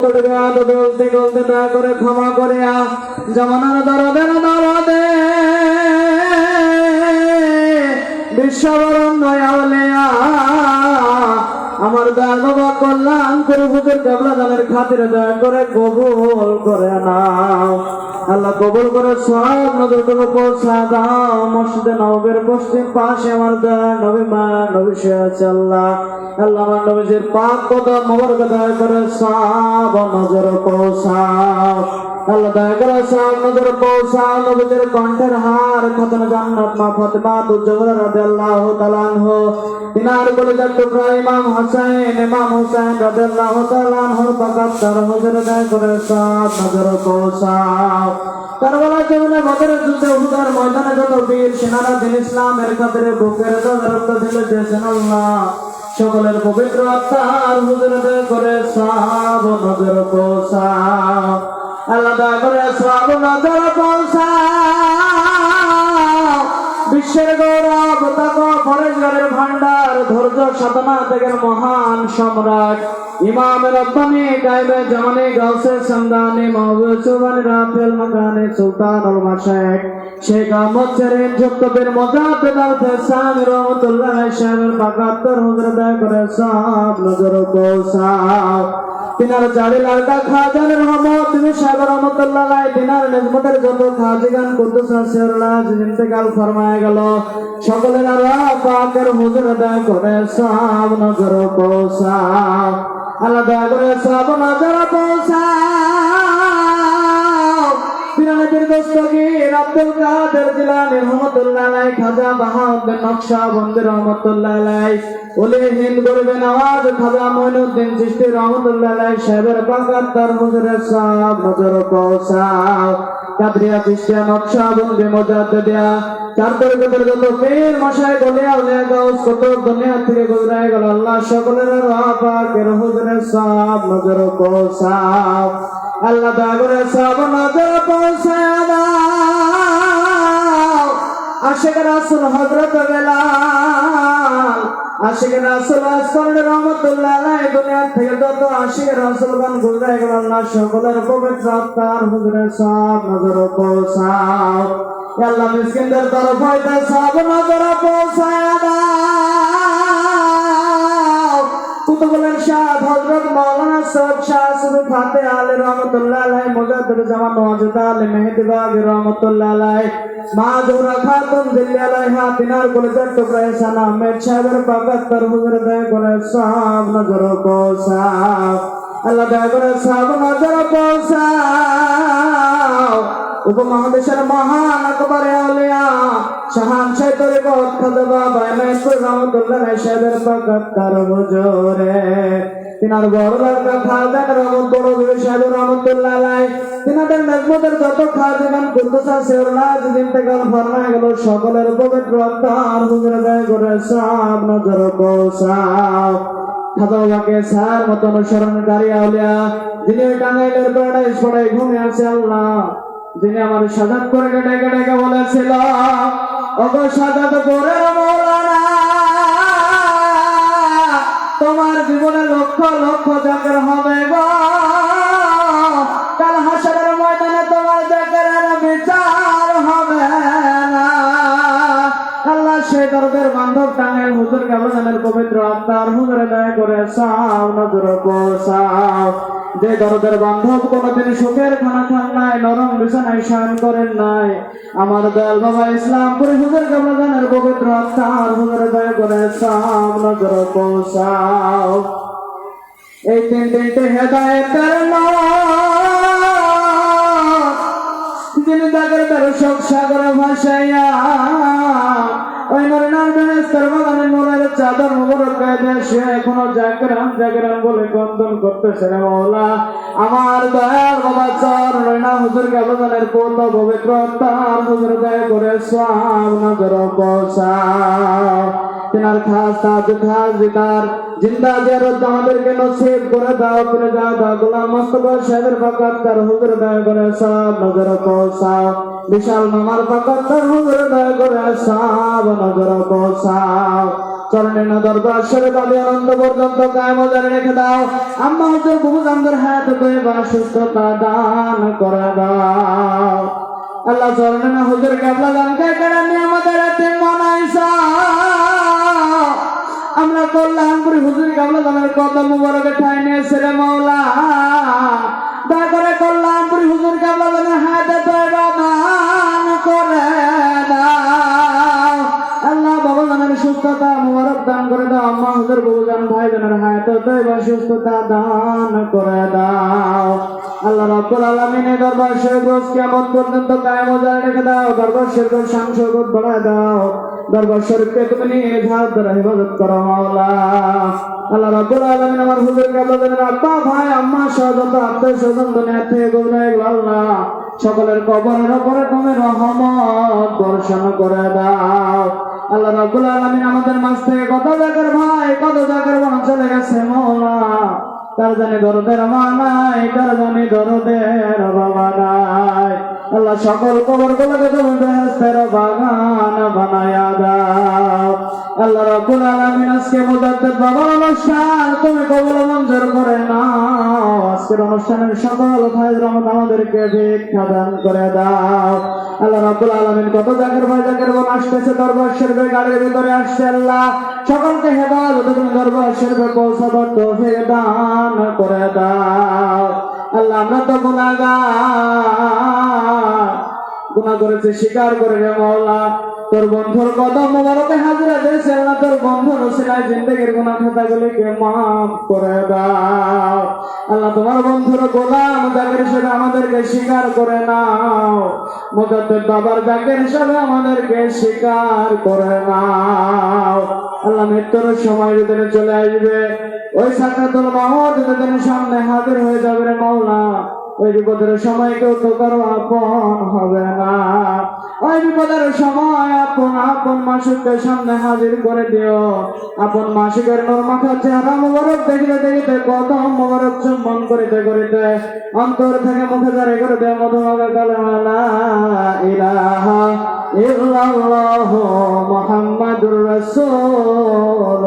গলতে করে ক্ষমা করে আ জমানার দরদের দরদে বিশ্ববরণ নয়ালে আমার দয়া বাবা কল্যাণ করে বুকের কাবলা দানের খাতিরে দয়া করে কবুল করে নাও। আল্লাহ কবুল করে সব নজরটুকু পৌঁছা দাও। মসজিদে নবের পশ্চিম পাশে আমার দয়া নবী, মা নবী আছে আল্লাহ। আল্লাহ আমার নবীজির পাক কদম মোবারক দয়া করে সব নজর পৌঁছাও। আল্লাহ দয়া করে সব নজর পৌঁছাও। নবীজির কণ্ঠের হার খতন জান্নাত মা ফাতেমা আনহু। তিনার কলেজার টুকরা ইমাম হোসেন ইমাম হোসেন রাদিয়াল্লাহু তাআলা আনহু, পাকাত তার হুজুর দয়া করে সব নজর পৌঁছাও কারবালা জীবনে বদরের যুদ্ধে উহুদের ময়দানে যত বীর সেনারা দিন ইসলামের খাতিরে বুকের রক্ত ঢেলে দিয়েছেন আল্লাহ, সকলের পবিত্র আত্মার হুজুর দয়া করে সব নজর পৌঁছাও আল্লাহ দয়া করে সব নজর পৌঁছাও বিশ্বের গৌরব, তাকো ফরেজগারের ভান্ডার ধৈর্য, সাধনা থেকে মহান সম্রাট। ইমাম রব্বানি গাইবে জামানি, গাউসে সন্দানি মাহবুব রাফেল মাকানি সুলতান আল মাশায়েখ শেখ আহমদ রহমতুল্লাহ করে সব নজর পৌঁছাও। তিনার চারি লালটা খাজান রহমত তুমি সাহেব রহমতুল্লাহ আলাই তিনার নেজমতের যত খাজিগান কুদ্দুস জিনতে ইন্তেকাল ফরমায় গেল। সকলের আল্লাহ পাকের হুজুর দয়া করে সব নজর কোসা আল্লাহ দয়া করে সব নজর পৌঁছাও আব্দুল কাদের জিলানী রহমতুল্লাহ আলাই খাজা বাহাউদ্দিন নকশা রহমতুল্লাহ আলাই ওলে হিন্দ গরিবে নওয়াজ, খাজা মঈনুদ্দিন চিশতি রহমতুল্লাহ আলাই সাহেবের বাগাত তার হুজুরের সব নজর পৌঁছাও। কাদরিয়া চিশতিয়া নকশা, বন্দি, মুজাদ্দিদিয়া। চার তরিকতের যত পীর মশাই, গলিয়া, উলিয়া, গাউস কত দুনিয়া থেকে গুজরায় গেল। আল্লাহ সকলের রাহ পাকের হুজুরের সব নজর পৌঁছাও। আল্লাহ দাগরে সব নজর পৌঁছায় দাও। আশেখ রাসুল হজরত বেলাল, আশেখ রাসুল আসফল রহমতুল্লাহ আলাই দুনিয়া থেকে যত আশেক রাসুল গান গুজরায় গেল আল্লাহ সকলের পবিত্র আত্মার হুজুরের সব নজর পৌঁছাও। আল্লাহ মিসকিনদের তরফ হইতে সব নজর পৌঁছায় দাও কুতুবুলের শাহ, হযরত মাওলানা সৈয়দ শাহ সুফি ফাতে আলী রহমাতুল্লাহ আলাইহি মুজাদ্দিদ জামান ওয়াজিদ আলী মেহেদি বাগি রহমাতুল্লাহ আলাইহি মা জোহরা খাতুন দিল্লি আলাইহা তিনার কলেজের টুকরা ইহসান আহমেদ সাহেবের পাকাত্তর হুজুর দয়া করে সব নজর পৌঁছাও। আল্লাহ দয়া করে সব নজর পৌঁছাও। উপমহাদেশের মহান আকবরে আলিয়া, শাহান শাহ তরিকত খাজবা বাইমাইসুর রহমতুল্লাহ সাহেবের পাকাত্তর হুজুরে। তিনার বড় লড়কা খাজান রহমত বড় সাহেব রহমতুল্লাহ আলাই। তিনাদের নজমতের যত খাজান কুদ্দুসা সেউল্লাহ যেদিন থেকে ফরমায় গেল, সকলের পবিত্র আত্মার হুজুরে দয়া করে সব নজর পৌঁছাও। খাদাওয়াকে সার মত অনুসরণকারী আউলিয়া যিনি টাঙ্গাইলের প্যারাডাইস পড়াই ঘুমে আছে আল্লাহ। যিনি আমার সাজাত করে ডেকে ডেকে বলেছিল, ওগো সাজাত করে মৌলানা, তোমার জীবনে লক্ষ লক্ষ জাকের হবে গো। দরদের বান্ধব টাঙ্গাইল হুজুর কাবলানের পবিত্র আত্মার হুজুরে দয়া করে সাও, নজর পৌঁছাও যে দরদের বান্ধব কোনদিন সুখের খানা খান নাই, নরম বিছানায় শয়ন করেন নাই। আমার দয়াল বাবা ইসলামপুরি হুজুর কাবলানের পবিত্র আত্মার হুজুরে দয়া করে সাও, নজর পৌঁছাও এই তিন তিনটে হেদায়তের যিনি তাদের দর্শক সাগরে ভাসাইয়া ওই নরেনার বেহেস্তের বাগানে নোরের চাদর মোবারক গায়ে সে এখনও জাগরাম জাগরাম বলে গন্দন করতেছে রে মৌলা আমার দয়ার বাবা চর নয়না হুজুর গাবদানের পূর্ণ পবিত্র তার হুজুর দয়া করে সাম নজর পৌঁছাও তিনার খাস তাজ খাস দিদার জিন্দা জিয়ারত আমাদেরকে নসিব করে দাও করে দাও গোলাম মস্তফা সাহেবের ফাকাত তার হুজুর দয়া করে সব নজর পৌঁছাও বিশাল মামার ফাকাত তার হুজুর দয়া সব নজর পৌঁছাও চরণের না দরবার সরে আনন্দ পর্যন্ত কায় মজারে রেখে দাও। দান দাও। আল্লাহ না আমরা কল্যাণপুরি হুজুর কাবলা দানের কদম মুবারকে ঠাই নিয়েছে রে দয়া করে কল্যাণপুরি হুজুর কাবলা হাতে করে জানের সুস্থতা মুবারক দান করে দাও। আম্মা হুজুর বাবু জান ভাই জানের হায়াত দইবা সুস্থতা দান করে দাও। আল্লাহ রাব্বুল আলামিনের দরবার শরীফ রোজ কিয়ামত পর্যন্ত কায়েম ও জারি রেখে দাও। দরবার শান শৌকত বাড়ায় দাও। দরবার শরীফকে তুমি নিয়ে ঝাড় দ্বারা হেফাজত করো, মাওলা। আল্লাহ রাব্বুল আলামিন আমার হুজুর কাবলাদের আব্বা ভাই, আম্মা সহ যত আত্মীয় স্বজন, দুনিয়া থেকে গেল, আল্লাহ। সকলের কবরের উপরে তুমি রহমত বর্ষণ করে দাও। আল্লাহ রাব্বুল আলামিন আমাদের মাঝ থেকে কত জায়গার ভাই, কত জায়গার বোন চলে গেছে মওলা তার জানি দরদের মানাই তার জানি দরদের বাবা নাই। আল্লাহ সকল কবর গুলোকে তুমি বেহেস্তের বাগান বানায়া দাও আল্লাহ রাব্বুল আলামিন আজকে মুজাদ্দিদ বাবার অনুষ্ঠান তুমি কবুল মঞ্জুর করে নাও। আজকের অনুষ্ঠানের সকল রহমত আমাদেরকে ভিক্ষা দান করে দাও। আল্লাহ রাব্বুল আলামিন কত জায়গার ভাই জায়গার বোন আসতেছে, দরবার শরীফে গাড়ির ভিতরে আসছে আল্লাহ। সকলকে হেদায়ত তুমি দরবার শরীফে পৌঁছাবার তৌফিক দান করে দাও। আল্লাহ, আমরা তো গুনাহগার। গুনাহ করেছে স্বীকার করে রে মাওলা। তোর বন্ধুর কদম মোবারকে হাজিরা দিয়েছে আল্লাহ তোর বন্ধুর ওসিলায় জিন্দেগির গুনাহ খাতাগুলিকে মাফ করে দাও। আল্লাহ, তোমার বন্ধুর গোলাম জাকের হিসেবে আমাদেরকে স্বীকার করে নাও। মুজাদ্দিদ বাবার জাকের হিসেবে আমাদেরকে স্বীকার করে নাও। আল্লাহ, মৃত্যুর সময় যেদিন চলে আসবে, ওই সাকাতুল মাহমদ যেদিন সামনে হাজির হয়ে যাবে মাওলা, ওই বিপদের সময় কেউ তো কারও আপন হবে না। ওই বিপদের সময় আপন আপন মাসুককে সামনে হাজির করে দিও। আপন মাসিকের নর মাথা চেহারা মোবারক দেখিতে দেখিতে কত মোবারক চুম্বন করিতে করিতে অন্তর থেকে মুখে দাঁড়িয়ে করে দেয় মধুমাগা কালেমালা ইলাহা ইল্লাল্লাহু মুহাম্মাদুর রাসূল